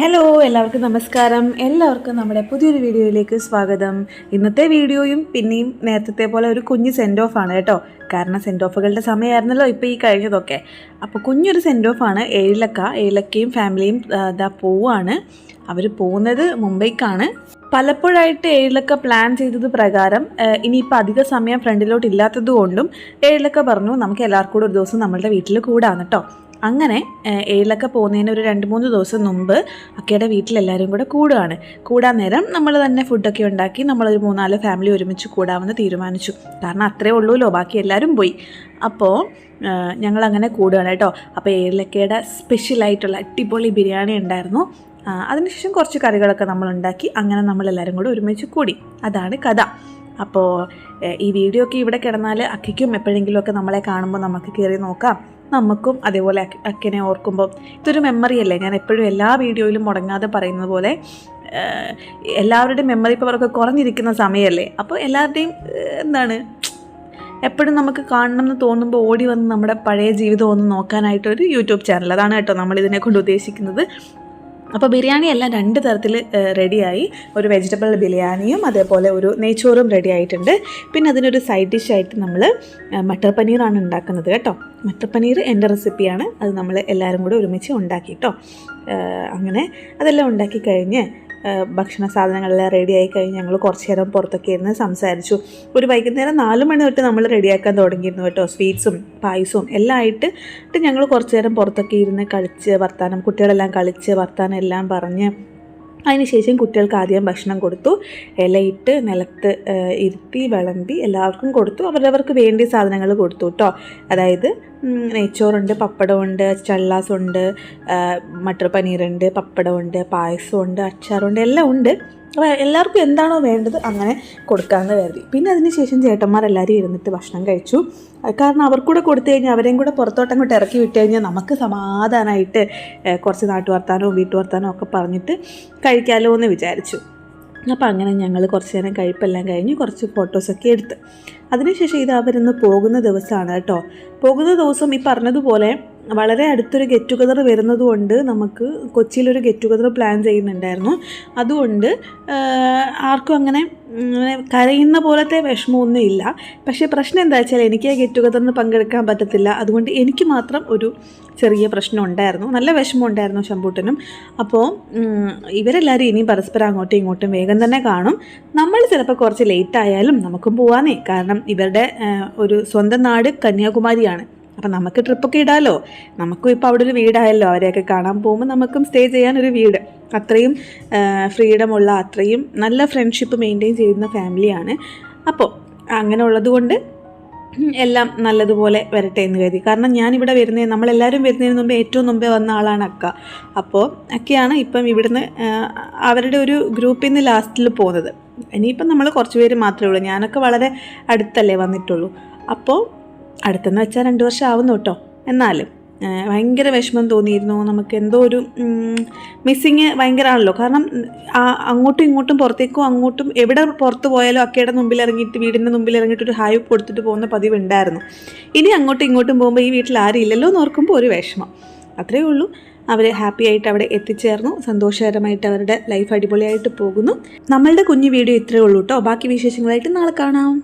Hello എല്ലാവർക്കും നമസ്കാരം. എല്ലാവർക്കും നമ്മുടെ പുതിയൊരു വീഡിയോയിലേക്ക് സ്വാഗതം. ഇന്നത്തെ വീഡിയോയും പിന്നെയും നേരത്തെ പോലെ ഒരു കുഞ്ഞ് സെൻഡ് ഓഫ് ആണ് കേട്ടോ. കാരണം സെൻഡ് ഓഫുകളുടെ സമയമായിരുന്നല്ലോ ഇപ്പോൾ ഈ കഴിഞ്ഞതൊക്കെ. അപ്പോൾ കുഞ്ഞൊരു സെൻഡ് ഓഫ് ആണ് ഏഴിലക്ക. ഏഴിലക്കയും ഫാമിലിയും ഇതാ പോവാണ്. അവർ പോകുന്നത് മുംബൈക്കാണ്. പലപ്പോഴായിട്ട് ഏഴിലക്ക പ്ലാൻ ചെയ്തത് പ്രകാരം ഇനിയിപ്പോൾ അധിക സമയം ഫ്രണ്ടിലോട്ട് ഇല്ലാത്തത് കൊണ്ടും ഏഴിലക്ക പറഞ്ഞു നമുക്ക് എല്ലാവർക്കും കൂടെ ഒരു ദിവസം നമ്മളുടെ വീട്ടിൽ കൂടാന്ന് കേട്ടോ അങ്ങനെ ഏഴിലൊക്കെ പോകുന്നതിന് ഒരു രണ്ട് മൂന്ന് ദിവസം മുമ്പ് അക്കയുടെ വീട്ടിലെല്ലാവരും കൂടെ കൂടുകയാണ് കൂടാൻ നേരം നമ്മൾ തന്നെ ഫുഡൊക്കെ ഉണ്ടാക്കി നമ്മളൊരു മൂന്നാൽ ഫാമിലി ഒരുമിച്ച് കൂടാമെന്ന് തീരുമാനിച്ചു. കാരണം അത്രേ ഉള്ളൂല്ലോ ബാക്കി എല്ലാവരും പോയി. അപ്പോൾ ഞങ്ങൾ അങ്ങനെ കൂടുകയാണ് കേട്ടോ. അപ്പോൾ ഏഴിലക്കയുടെ സ്പെഷ്യലായിട്ടുള്ള അടിപൊളി ബിരിയാണി ഉണ്ടായിരുന്നു. അതിനുശേഷം കുറച്ച് കറികളൊക്കെ നമ്മൾ ഉണ്ടാക്കി അങ്ങനെ നമ്മളെല്ലാവരും കൂടെ ഒരുമിച്ച് കൂടി. അതാണ് കഥ. അപ്പോൾ ഈ വീഡിയോ ഒക്കെ ഇവിടെ കിടന്നാൽ അക്കയ്ക്കും എപ്പോഴെങ്കിലുമൊക്കെ നമ്മളെ കാണുമ്പോൾ നമുക്ക് കയറി നോക്കാം. നമുക്കും അതേപോലെ അക്ക- അക്കനെ ഓർക്കുമ്പോൾ ഇതൊരു മെമ്മറി അല്ലേ? ഞാൻ എപ്പോഴും എല്ലാ വീഡിയോയിലും മുടങ്ങാതെ പറയുന്നത് പോലെ എല്ലാവരുടെയും മെമ്മറി പവറൊക്കെ കുറഞ്ഞിരിക്കുന്ന സമയമല്ലേ? അപ്പോൾ എല്ലാവരുടെയും എന്താണ് എപ്പോഴും നമുക്ക് കാണണം എന്ന് തോന്നുമ്പോൾ ഓടി വന്ന് നമ്മുടെ പഴയ ജീവിതം ഒന്ന് നോക്കാനായിട്ട് ഒരു യൂട്യൂബ് ചാനൽ. അതാണ് കേട്ടോ നമ്മൾ ഇതിനെ കൊണ്ട് ഉദ്ദേശിക്കുന്നത്. അപ്പോൾ ബിരിയാണി എല്ലാം രണ്ട് തരത്തിൽ റെഡിയായി ഒരു വെജിറ്റബിൾ ബിരിയാണിയും അതേപോലെ ഒരു നെയ്ച്ചോറും റെഡി ആയിട്ടുണ്ട്. പിന്നെ അതിനൊരു സൈഡ് ഡിഷായിട്ട് നമ്മൾ മട്ടർ പനീറാണ് ഉണ്ടാക്കുന്നത് കേട്ടോ. മട്ടർ പനീർ എന്റെ റെസിപ്പിയാണ് അത് നമ്മൾ എല്ലാവരും കൂടെ ഒരുമിച്ച് ഉണ്ടാക്കി കേട്ടോ. അങ്ങനെ അതെല്ലാം ഉണ്ടാക്കി കഴിഞ്ഞ് ഭക്ഷണ സാധനങ്ങളെല്ലാം റെഡിയായി കഴിഞ്ഞ് ഞങ്ങൾ കുറച്ച് നേരം പുറത്തൊക്കെ ഇരുന്ന് സംസാരിച്ചു. ഒരു വൈകുന്നേരം നാല് മണി തൊട്ട് നമ്മൾ റെഡിയാക്കാൻ തുടങ്ങിയിരുന്നു കേട്ടോ. സ്വീറ്റ്സും പായസവും എല്ലാം ആയിട്ട് ഞങ്ങൾ കുറച്ച് നേരം പുറത്തൊക്കെ ഇരുന്ന് കളിച്ച് വർത്താനം കുട്ടികളെല്ലാം കളിച്ച് വർത്താനം എല്ലാം പറഞ്ഞ് അതിനുശേഷം കുട്ടികൾക്ക് ആദ്യം ഭക്ഷണം കൊടുത്തു. ഇലയിട്ട് നിലത്ത് ഇരുത്തി വിളമ്പി എല്ലാവർക്കും കൊടുത്തു. അവരവർക്ക് വേണ്ടിയ സാധനങ്ങൾ കൊടുത്തു കേട്ടോ അതായത് നെയ്ച്ചോറുണ്ട് പപ്പടമുണ്ട് ചള്ളാസുണ്ട് മട്ടർ പനീറുണ്ട് പപ്പടമുണ്ട് പായസമുണ്ട് അച്ചാറുണ്ട് എല്ലാം ഉണ്ട്. അപ്പോൾ എല്ലാവർക്കും എന്താണോ വേണ്ടത് അങ്ങനെ കൊടുക്കാമെന്ന് കരുതി. പിന്നെ അതിനുശേഷം ചേട്ടന്മാരെല്ലാവരും ഇരുന്നിട്ട് ഭക്ഷണം കഴിച്ചു. കാരണം അവർക്കൂടെ കൊടുത്തു കഴിഞ്ഞാൽ അവരെയും കൂടെ പുറത്തോട്ടങ്ങോട്ട് ഇറക്കി വിട്ട് കഴിഞ്ഞാൽ നമുക്ക് സമാധാനമായിട്ട് കുറച്ച് നാട്ടുവർത്താനവും വീട്ടുവർത്താനവും ഒക്കെ പറഞ്ഞിട്ട് കഴിക്കാമല്ലോ എന്ന് വിചാരിച്ചു. അപ്പോൾ അങ്ങനെ ഞങ്ങൾ കുറച്ച് നേരം കഴിപ്പെല്ലാം കഴിഞ്ഞ് കുറച്ച് ഫോട്ടോസൊക്കെ എടുത്ത്. അതിനുശേഷം ഇത് അവരിന്ന് പോകുന്ന ദിവസമാണ് കേട്ടോ. പോകുന്ന ദിവസം ഈ പറഞ്ഞതുപോലെ വളരെ അടുത്തൊരു ഗെറ്റ് ടുഗദർ വരുന്നതുകൊണ്ട് നമുക്ക് കൊച്ചിയിലൊരു ഗെറ്റ് ടുഗദർ പ്ലാൻ ചെയ്യുന്നുണ്ടായിരുന്നു. അതുകൊണ്ട് ആർക്കും അങ്ങനെ കരയുന്ന പോലത്തെ വിഷമമൊന്നും ഇല്ല. പക്ഷേ പ്രശ്നം എന്താ വെച്ചാൽ എനിക്ക് ഗെറ്റ് ടുഗദറിന് പങ്കെടുക്കാൻ പറ്റത്തില്ല. അതുകൊണ്ട് എനിക്ക് മാത്രം ഒരു ചെറിയ പ്രശ്നം ഉണ്ടായിരുന്നു. നല്ല വിഷമം ഉണ്ടായിരുന്നു ശമ്പൂട്ടനും അപ്പോൾ ഇവരെല്ലാവരും ഇനി പരസ്പരം അങ്ങോട്ടും ഇങ്ങോട്ടും വേഗം തന്നെ കാണും. നമ്മൾ ചിലപ്പോൾ കുറച്ച് ലേറ്റ് ആയാലും നമുക്കും പോവാനേ കാരണം ഇവരുടെ ഒരു സ്വന്തം നാട് കന്യാകുമാരിയാണ്. അപ്പം നമുക്ക് ട്രിപ്പൊക്കെ ഇടാമല്ലോ നമുക്കും ഇപ്പോൾ അവിടെ ഒരു വീടായല്ലോ. അവരെയൊക്കെ കാണാൻ പോകുമ്പോൾ നമുക്കും സ്റ്റേ ചെയ്യാൻ ഒരു വീട്. അത്രയും ഫ്രീഡമുള്ള അത്രയും നല്ല ഫ്രണ്ട്ഷിപ്പ് മെയിന്റെയിൻ ചെയ്യുന്ന ഫാമിലിയാണ് അപ്പോൾ അങ്ങനെ ഉള്ളത് കൊണ്ട് എല്ലാം നല്ലതുപോലെ വരട്ടെ എന്ന് കരുതി. കാരണം ഞാനിവിടെ വരുന്നത് നമ്മളെല്ലാവരും വരുന്നതിന് മുമ്പ് ഏറ്റവും മുമ്പേ വന്ന ആളാണ് അക്ക. അപ്പോൾ അക്കയാണ് ഇപ്പം ഇവിടുന്ന് അവരുടെ ഒരു ഗ്രൂപ്പിൽ നിന്ന് ലാസ്റ്റിൽ പോകുന്നത് ഇനിയിപ്പം നമ്മൾ കുറച്ച് പേര് മാത്രമേ ഉള്ളൂ. ഞാനൊക്കെ വളരെ അടുത്തല്ലേ വന്നിട്ടുള്ളൂ. അപ്പോൾ അടുത്തെന്ന് വെച്ചാൽ രണ്ട് വർഷം ആവുന്നു കേട്ടോ. എന്നാലും ഭയങ്കര വിഷമം തോന്നിയിരുന്നു. നമുക്ക് എന്തോ ഒരു മിസ്സിങ് ഭയങ്കരമാണല്ലോ കാരണം അങ്ങോട്ടും ഇങ്ങോട്ടും പുറത്തേക്കും അങ്ങോട്ടും എവിടെ പുറത്ത് പോയാലും അക്കയുടെ മുമ്പിൽ ഇറങ്ങിയിട്ട് വീടിന്റെ മുമ്പിൽ ഇറങ്ങിയിട്ട് ഒരു ഹായ് കൊടുത്തിട്ട് പോകുന്ന പതിവ് ഉണ്ടായിരുന്നു ഇനി അങ്ങോട്ടും ഇങ്ങോട്ടും പോകുമ്പോൾ ഈ വീട്ടിൽ ആരും ഇല്ലല്ലോ എന്ന് ഓർക്കുമ്പോൾ ഒരു വിഷമം. അത്രയേ ഉള്ളൂ. അവർ ഹാപ്പി ആയിട്ട് അവിടെ എത്തിച്ചേർന്നു. സന്തോഷകരമായിട്ട് അവരുടെ ലൈഫ് അടിപൊളിയായിട്ട് പോകുന്നു. നമ്മളുടെ കുഞ്ഞു വീഡിയോ ഇത്രയേ ഉള്ളൂ കേട്ടോ. ബാക്കി വിശേഷങ്ങളായിട്ട് നാളെ കാണാം.